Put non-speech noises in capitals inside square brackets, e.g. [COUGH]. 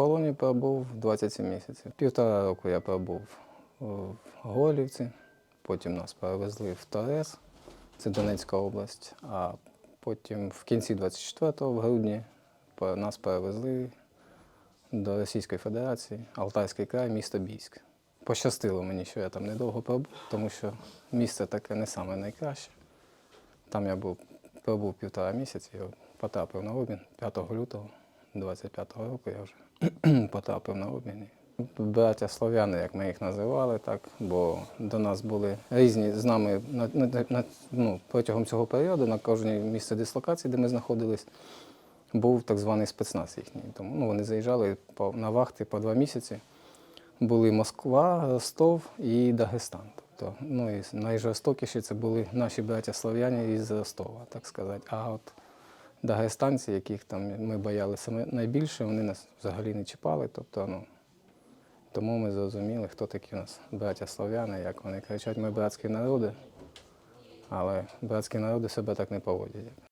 полоні пробув 27 місяців. Півтора року я пробув в Голівці, потім нас перевезли в Торез, це Донецька область, а потім в кінці 24-го, в грудні, нас перевезли до Російської Федерації, Алтайський край, місто Бійськ. Пощастило мені, що я там недовго пробув, тому що місце таке не саме найкраще. Там я був, пробув півтора місяці, я потрапив на обмін 5 лютого 25-го року я вже [CLEARS THROAT] потрапив на обмін. Браття слов'яни, як ми їх називали, так, бо до нас були різні з нами на, на, на, ну, протягом цього періоду на кожній місці дислокації, де ми знаходились, був так званий спецназ їхній. Тому ну, вони заїжджали по, на вахти по два місяці. Були Москва, Ростов і Дагестан. Тобто, ну, і найжорстокіші це були наші браття слов'яні із Ростова, так сказати. А от дагестанці, яких там ми боялися найбільше, вони нас взагалі не чіпали. Тобто, ну, тому ми зрозуміли, хто такі у нас браття слов'яни, як вони кричать, ми братські народи, але братські народи себе так не поводять.